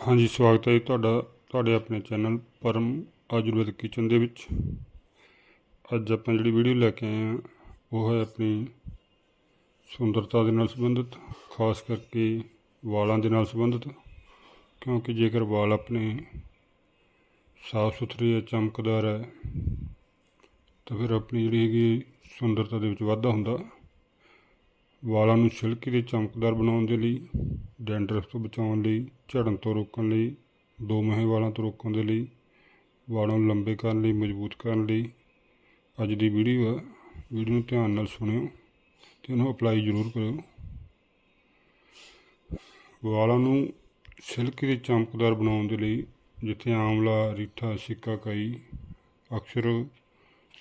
ਹਾਂਜੀ, ਸਵਾਗਤ ਹੈ ਜੀ ਤੁਹਾਡਾ, ਤੁਹਾਡੇ ਆਪਣੇ ਚੈਨਲ ਪਰਮ ਆਯੁਰਵੈਦਿਕ ਕਿਚਨ ਦੇ ਵਿੱਚ। ਅੱਜ ਆਪਾਂ ਜਿਹੜੀ ਵੀਡੀਓ ਲੈ ਕੇ ਆਏ ਹਾਂ, ਉਹ ਹੈ ਆਪਣੀ ਸੁੰਦਰਤਾ ਦੇ ਨਾਲ ਸੰਬੰਧਿਤ, ਖਾਸ ਕਰਕੇ ਵਾਲਾਂ ਦੇ ਨਾਲ ਸੰਬੰਧਿਤ, ਕਿਉਂਕਿ ਜੇਕਰ ਵਾਲ ਆਪਣੇ ਸਾਫ਼ ਸੁਥਰੇ ਹੈ ਚਮਕਦਾਰ ਹੈ, ਤਾਂ ਫਿਰ ਆਪਣੀ ਜਿਹੜੀ ਹੈਗੀ ਸੁੰਦਰਤਾ ਦੇ ਵਿੱਚ ਵਾਧਾ ਹੁੰਦਾ। ਵਾਲਾਂ ਨੂੰ ਸਿਲਕੀ ਤੇ ਚਮਕਦਾਰ ਬਣਾਉਣ ਦੇ ਲਈ, ਡੈਂਡਰਫ ਤੋਂ ਬਚਾਉਣ ਲਈ, ਝੜਨ ਤੋਂ ਰੋਕਣ ਲਈ, ਦੋ ਮਹੇ ਵਾਲਾਂ ਤੋਂ ਰੋਕਣ ਦੇ ਲਈ, ਵਾਲਾਂ ਨੂੰ ਲੰਬੇ ਕਰਨ ਲਈ, ਮਜ਼ਬੂਤ ਕਰਨ ਲਈ। ਅੱਜ ਦੀ ਵੀਡੀਓ ਹੈ। ਵੀਡੀਓ ਨੂੰ ਧਿਆਨ ਨਾਲ ਸੁਣਿਓ ਤੇ ਉਹਨੂੰ ਅਪਲਾਈ ਜ਼ਰੂਰ ਕਰਿਓ। ਵਾਲਾਂ ਨੂੰ ਸਿਲਕੀ ਤੇ ਚਮਕਦਾਰ ਬਣਾਉਣ ਦੇ ਲਈ ਜਿੱਥੇ ਆਮਲਾ ਰੀਠਾ, ਸਿੱਕਾ, ਕਈ ਅਕਸਰ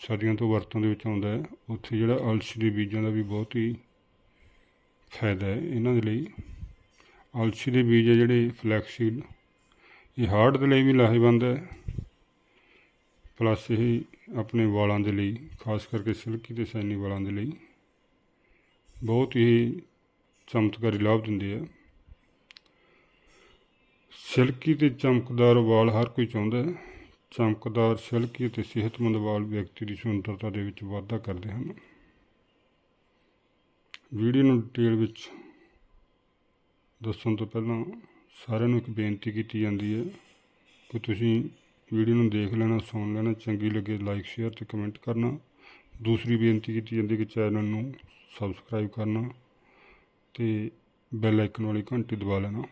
ਸਦੀਆਂ ਤੋਂ ਵਰਤੋਂ ਦੇ ਵਿੱਚ ਆਉਂਦਾ ਹੈ, ਉੱਥੇ ਜਿਹੜਾ ਅਲਸੀ ਦੇ ਬੀਜਾਂ ਦਾ ਵੀ ਬਹੁਤ ਹੀ ਫਾਇਦਾ ਹੈ ਇਹਨਾਂ ਦੇ ਲਈ। ਅਲਸੀ ਦੇ ਬੀਜ ਹੈ ਜਿਹੜੇ ਫਲੈਕਸੀਡ ਇਹ ਹਾਰਟ ਦੇ ਲਈ ਵੀ ਲਾਹੇਵੰਦ ਹੈ। ਪਲੱਸ ਇਹ ਆਪਣੇ ਵਾਲਾਂ ਦੇ ਲਈ, ਖਾਸ ਕਰਕੇ ਸਿਲਕੀ ਤੇ ਸੈਨੀ ਵਾਲਾਂ ਦੇ ਲਈ। ਬਹੁਤ ਹੀ ਚਮਤਕਾਰੀ ਲਾਭ ਦਿੰਦੇ ਆ। ਸਿਲਕੀ ਤੇ ਚਮਕਦਾਰ ਵਾਲ ਹਰ ਕੋਈ ਚਾਹੁੰਦਾ ਹੈ। ਚਮਕਦਾਰ, ਸਿਲਕੀ ਅਤੇ ਸਿਹਤਮੰਦ ਵਾਲ ਵਿਅਕਤੀ ਦੀ ਸੁੰਦਰਤਾ ਦੇ ਵਿੱਚ ਵਾਧਾ ਕਰਦੇ ਹਨ। ਵੀਡੀਓ ਨੂੰ ਡਿਟੇਲ ਵਿੱਚ ਦੱਸਣ ਤੋਂ ਪਹਿਲਾਂ ਸਾਰਿਆਂ ਨੂੰ ਇੱਕ ਬੇਨਤੀ ਕੀਤੀ ਜਾਂਦੀ ਹੈ ਕਿ ਤੁਸੀਂ ਵੀਡੀਓ ਨੂੰ ਦੇਖ ਲੈਣਾ, ਸੁਣ ਲੈਣਾ, ਚੰਗੀ ਲੱਗੇ ਲਾਈਕ ਸ਼ੇਅਰ ਤੇ ਕਮੈਂਟ ਕਰਨਾ। ਦੂਸਰੀ ਬੇਨਤੀ ਕੀਤੀ ਜਾਂਦੀ ਕਿ ਚੈਨਲ ਨੂੰ ਸਬਸਕ੍ਰਾਈਬ ਕਰਨਾ ਤੇ ਬੈਲ ਆਈਕਨ ਵਾਲੀ ਘੰਟੀ ਦਬਾ ਲੈਣਾ।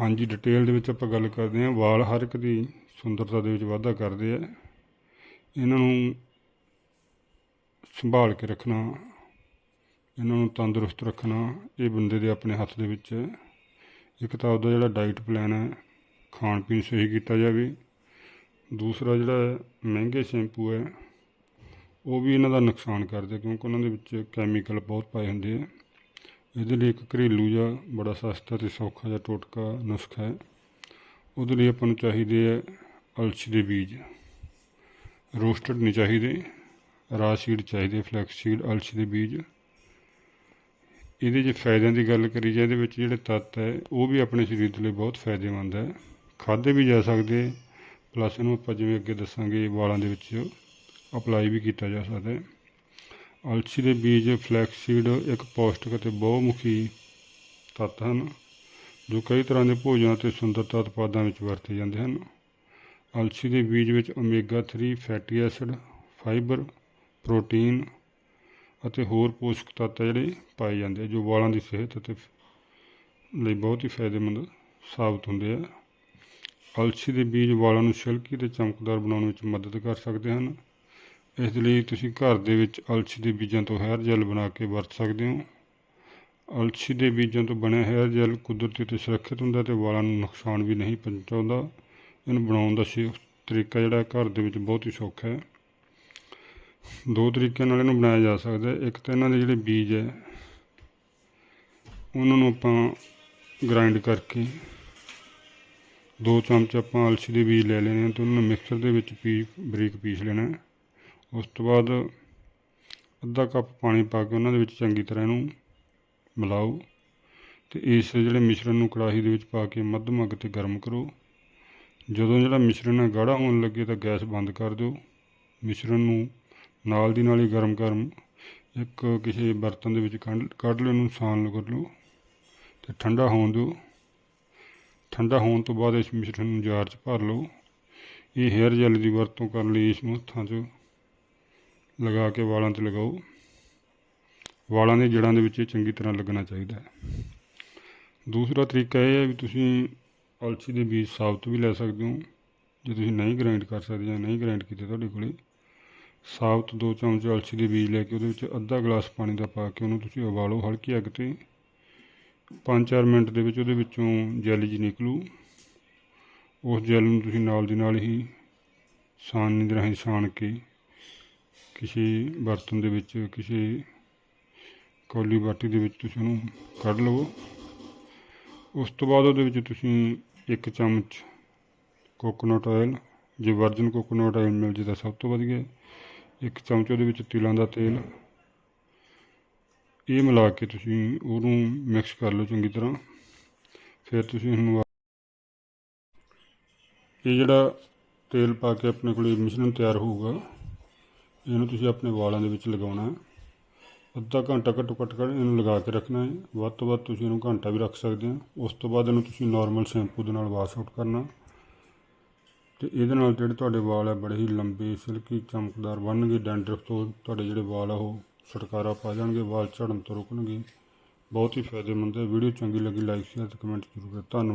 ਹਾਂਜੀ ਡਿਟੇਲ ਦੇ ਵਿੱਚ ਆਪਾਂ ਗੱਲ ਕਰਦੇ ਹਾਂ। ਵਾਲ ਹਰ ਇੱਕ ਦੀ ਸੁੰਦਰਤਾ ਦੇ ਵਿੱਚ ਵਾਧਾ ਕਰਦੇ ਆ। ਇਹਨਾਂ ਨੂੰ ਸੰਭਾਲ ਕੇ ਰੱਖਣਾ, ਇਹਨਾਂ ਨੂੰ ਤੰਦਰੁਸਤ ਰੱਖਣਾ, ਇਹ ਬੰਦੇ ਦੇ ਆਪਣੇ ਹੱਥ ਦੇ ਵਿੱਚ। ਹੈ ਇੱਕ ਤਾਂ ਉਹਦਾ ਜਿਹੜਾ ਡਾਈਟ ਪਲਾਨ ਹੈ, ਖਾਣ ਪੀਣ ਸਹੀ ਕੀਤਾ ਜਾਵੇ। ਦੂਸਰਾ ਜਿਹੜਾ ਮਹਿੰਗੇ ਸ਼ੈਂਪੂ ਹੈ, ਉਹ ਵੀ ਇਹਨਾਂ ਦਾ ਨੁਕਸਾਨ ਕਰਦੇ, ਕਿਉਂਕਿ ਉਹਨਾਂ ਦੇ ਵਿੱਚ ਕੈਮੀਕਲ ਬਹੁਤ ਪਾਏ ਹੁੰਦੇ ਆ। ਇਹਦੇ ਲਈ ਇੱਕ ਘਰੇਲੂ ਜਿਹਾ ਬੜਾ ਸਸਤਾ ਤੇ ਸੌਖਾ ਜਿਹਾ ਟੋਟਕਾ ਨੁਸਖਾ ਹੈ। ਉਹਦੇ ਲਈ ਆਪਾਂ ਨੂੰ ਚਾਹੀਦੇ ਹੈ ਅਲਸੀ ਦੇ ਬੀਜ। ਰੋਸਟਡ ਨਹੀਂ ਚਾਹੀਦੇ। ਰਾ ਸੀਡ ਚਾਹੀਦੇ ਫਲੈਕਸ ਸੀਡ ਅਲਸੀ ਦੇ ਬੀਜ। ਇਹਦੇ ਜੇ ਫਾਇਦਿਆਂ ਦੀ ਗੱਲ ਕਰੀ ਜਾਏ, ਇਹਦੇ ਵਿੱਚ ਜਿਹੜੇ ਤੱਤ ਹੈ, ਉਹ ਵੀ ਆਪਣੇ ਸਰੀਰ ਦੇ ਲਈ ਬਹੁਤ ਫਾਇਦੇਮੰਦ ਹੈ। ਖਾਦੇ ਵੀ ਜਾ ਸਕਦੇ ਪਲੱਸ ਇਹਨੂੰ ਆਪਾਂ ਜਿਵੇਂ ਅੱਗੇ ਦੱਸਾਂਗੇ, ਵਾਲਾਂ ਦੇ ਵਿੱਚ ਅਪਲਾਈ ਵੀ ਕੀਤਾ ਜਾ ਸਕਦਾ ਹੈ। ਅਲਸੀ ਦੇ ਬੀਜ ਫਲੈਕਸ ਸੀਡ ਇੱਕ ਪੌਸ਼ਟਿਕ ਅਤੇ ਬਹੁਮੁਖੀ ਤੱਤ ਹਨ, ਜੋ ਕਈ ਤਰ੍ਹਾਂ ਦੇ ਭੋਜਨ ਅਤੇ ਸੁੰਦਰਤਾ ਉਤਪਾਦਾਂ ਵਿੱਚ ਵਰਤੇ ਜਾਂਦੇ ਹਨ। ਅਲਸੀ ਦੇ ਬੀਜ ਵਿੱਚ omega 3 fatty acid fibre protein ਅਤੇ ਹੋਰ ਪੋਸ਼ਕ ਤੱਤ ਹੈ ਜਿਹੜੇ ਪਾਏ ਜਾਂਦੇ ਆ, ਜੋ ਵਾਲਾਂ ਦੀ ਸਿਹਤ ਅਤੇ ਲਈ ਬਹੁਤ ਹੀ ਫਾਇਦੇਮੰਦ ਸਾਬਤ ਹੁੰਦੇ ਆ। ਅਲਸੀ ਦੇ ਬੀਜ ਵਾਲਾਂ ਨੂੰ ਸਿਲਕੀ ਤੇ ਚਮਕਦਾਰ ਬਣਾਉਣ ਵਿੱਚ ਮਦਦ ਕਰ ਸਕਦੇ ਹਨ। ਇਸ ਲਈ ਤੁਸੀਂ ਘਰ ਦੇ ਵਿੱਚ ਅਲਸੀ ਦੇ ਬੀਜਾਂ ਤੋਂ ਹੈਅਰ ਜੈਲ ਬਣਾ ਕੇ ਵਰਤ ਸਕਦੇ ਹੋ। ਅਲਸੀ ਦੇ ਬੀਜਾਂ ਤੋਂ ਬਣਿਆ ਹੈਅਰ ਜੈਲ ਕੁਦਰਤੀ ਤੇ ਸੁਰੱਖਿਅਤ ਹੁੰਦਾ ਤੇ ਵਾਲਾਂ ਨੂੰ ਨੁਕਸਾਨ ਵੀ ਨਹੀਂ ਪਹੁੰਚਾਉਂਦਾ। ਇਹਨੂੰ ਬਣਾਉਣ ਦਾ ਸੀ ਤਰੀਕਾ ਜਿਹੜਾ ਘਰ ਦੇ ਵਿੱਚ ਬਹੁਤ ਹੀ ਸੌਖਾ ਹੈ। ਦੋ ਤਰੀਕਿਆਂ ਨਾਲ ਇਹਨੂੰ ਬਣਾਇਆ ਜਾ ਸਕਦਾ ਇੱਕ ਤਾਂ ਇਹਨਾਂ ਦੇ ਜਿਹੜੇ ਬੀਜ ਹੈ, ਉਹਨਾਂ ਨੂੰ ਆਪਾਂ ਗ੍ਰਾਈਂਡ ਕਰਕੇ ਦੋ ਚਮਚ ਆਪਾਂ ਅਲਸੀ ਦੇ ਬੀਜ ਲੈ ਲੈਣੇ ਤੇ ਉਹਨਾਂ ਨੂੰ ਮਿਕਸਰ ਦੇ ਵਿੱਚ ਪੀ, ਬਰੀਕ ਪੀਸ ਲੈਣਾ ਉਸ ਤੋਂ ਬਾਅਦ ਅੱਧਾ ਕੱਪ ਪਾਣੀ ਪਾ ਕੇ ਉਹਨਾਂ ਦੇ ਵਿੱਚ ਚੰਗੀ ਤਰ੍ਹਾਂ ਇਹਨੂੰ ਮਿਲਾਓ ਤੇ ਇਸ ਜਿਹੜੇ ਮਿਸ਼ਰਣ ਨੂੰ ਕੜਾਹੀ ਦੇ ਵਿੱਚ ਪਾ ਕੇ ਮੱਧਮ ਅੱਗ ਤੇ ਗਰਮ ਕਰੋ। ਜਦੋਂ ਜਿਹੜਾ ਮਿਸ਼ਰਣ ਗਾੜਾ ਹੋਣ ਲੱਗੇ ਤਾਂ ਗੈਸ ਬੰਦ ਕਰ ਦਿਓ। ਮਿਸ਼ਰਣ ਨੂੰ ਨਾਲ ਦੀ ਨਾਲ ਹੀ ਗਰਮ ਗਰਮ ਇੱਕ ਕਿਸੇ ਬਰਤਨ ਦੇ ਵਿੱਚ ਕੱਢ ਕੱਢ ਲਓ ਨੂੰ ਸਾਨ ਕਰ ਲਓ ਤੇ ਠੰਡਾ ਹੋਣ ਦਿਓ। ਠੰਡਾ ਹੋਣ ਤੋਂ ਬਾਅਦ ਇਸ ਮਿਸ਼ਰਣ ਨੂੰ ਜਾਰ 'ਚ ਭਰ ਲਓ। ਇਹ ਹੇਅਰ ਜੈਲ ਦੀ ਵਰਤੋਂ ਕਰਨ ਲਈ ਇਸ ਨੂੰ ਹੱਥਾਂ 'ਚ ਲਗਾ ਕੇ ਵਾਲਾਂ 'ਤੇ ਲਗਾਓ। ਵਾਲਾਂ ਦੇ ਜੜ੍ਹਾਂ ਦੇ ਵਿੱਚ ਇਹ ਚੰਗੀ ਤਰ੍ਹਾਂ ਲੱਗਣਾ ਚਾਹੀਦਾ ਹੈ। ਦੂਸਰਾ ਤਰੀਕਾ ਇਹ ਹੈ ਵੀ ਤੁਸੀਂ ਅਲਸੀ ਦੇ ਬੀਜ ਸਾਬਤ ਵੀ ਲੈ ਸਕਦੇ ਹੋ। ਜੇ ਤੁਸੀਂ ਨਹੀਂ ਗ੍ਰਾਈਂਡ ਕਰ ਸਕਦੇ ਜਾਂ ਨਹੀਂ ਗ੍ਰਾਈਂਡ ਕੀਤੇ ਤੁਹਾਡੇ ਕੋਲੇ ਸਾਬਤ ਦੋ ਚਮਚ ਅਲਸੀ ਦੇ ਬੀਜ ਲੈ ਕੇ ਉਹਦੇ ਵਿੱਚ ਅੱਧਾ ਗਲਾਸ ਪਾਣੀ ਦਾ ਪਾ ਕੇ ਉਹਨੂੰ ਤੁਸੀਂ ਉਬਾਲੋ ਹਲਕੀ ਅੱਗ ਤੇ। 5-4 ਮਿੰਟ ਦੇ ਵਿੱਚ ਉਹਦੇ ਵਿੱਚੋਂ ਜੈਲ ਜੀ ਨਿਕਲੂ। ਉਸ ਜੈਲ ਨੂੰ ਤੁਸੀਂ ਨਾਲ ਦੀ ਨਾਲ ਹੀ ਛਾਨਣੀ ਦੇ ਰਾਹੀਂ ਛਾਣ ਕੇ ਕਿਸੇ ਬਰਤਨ ਦੇ ਵਿੱਚ, ਕਿਸੇ ਕੌਲੀ ਬਾਟੀ ਦੇ ਵਿੱਚ ਤੁਸੀਂ ਉਹਨੂੰ ਕੱਢ ਲਵੋ। ਉਸ ਤੋਂ ਬਾਅਦ ਉਹਦੇ ਵਿੱਚ ਤੁਸੀਂ ਇੱਕ ਚਮਚ ਕੋਕੋਨਟ ਆਇਲ, ਜੇ ਵਰਜਨ ਕੋਕੋਨਟ ਆਇਲ ਮਿਲ ਜੇ ਤਾਂ ਸਭ ਤੋਂ ਵਧੀਆ। ਇੱਕ ਚਮਚ ਉਹਦੇ ਵਿੱਚ ਤਿਲਾਂ ਦਾ ਤੇਲ। ਇਹ ਮਿਲਾ ਕੇ ਤੁਸੀਂ ਉਹਨੂੰ ਮਿਕਸ ਕਰ ਲਓ ਚੰਗੀ ਤਰ੍ਹਾਂ। ਫਿਰ ਤੁਸੀਂ ਇਹਨੂੰ ਇਹ ਜਿਹੜਾ ਤੇਲ ਪਾ ਕੇ ਆਪਣੇ ਕੋਲ ਇਹ ਮਿਸ਼ਰਣ ਤਿਆਰ ਹੋਊਗਾ, ਇਹਨੂੰ ਤੁਸੀਂ ਆਪਣੇ ਵਾਲਾਂ ਦੇ ਵਿੱਚ ਲਗਾਉਣਾ ਹੈ। ਅੱਧਾ ਘੰਟਾ ਘੱਟੋ ਘੱਟ ਕਰ ਇਹਨੂੰ ਲਗਾ ਕੇ ਰੱਖਣਾ ਹੈ। ਵੱਧ ਤੋਂ ਵੱਧ ਤੁਸੀਂ ਇਹਨੂੰ ਘੰਟਾ ਵੀ ਰੱਖ ਸਕਦੇ ਹੋ। ਉਸ ਤੋਂ ਬਾਅਦ ਇਹਨੂੰ ਤੁਸੀਂ ਨਾਰਮਲ ਸ਼ੈਂਪੂ ਦੇ ਨਾਲ ਵਾਸ਼ ਆਊਟ ਕਰਨਾ। ਅਤੇ ਇਹਦੇ ਨਾਲ ਜਿਹੜੇ ਤੁਹਾਡੇ ਵਾਲ ਆ, ਬੜੇ ਹੀ ਲੰਬੇ, ਸਿਲਕੀ, ਚਮਕਦਾਰ ਬਣਨਗੇ, ਡੈਂਡਰਫ ਤੋਂ ਤੁਹਾਡੇ ਜਿਹੜੇ ਵਾਲ ਆ, ਉਹ ਛੁਟਕਾਰਾ ਪਾ ਜਾਣਗੇ, ਵਾਲ ਝੜਨ ਤੋਂ ਰੁਕਣਗੇ। ਬਹੁਤ ਹੀ ਫਾਇਦੇਮੰਦ ਹੈ। ਵੀਡੀਓ ਚੰਗੀ ਲੱਗੀ, ਲਾਈਕ, ਸ਼ੇਅਰ ਤੇ ਕਮੈਂਟ ਜ਼ਰੂਰ ਕਰਿਓ। ਧੰਨਵਾਦ।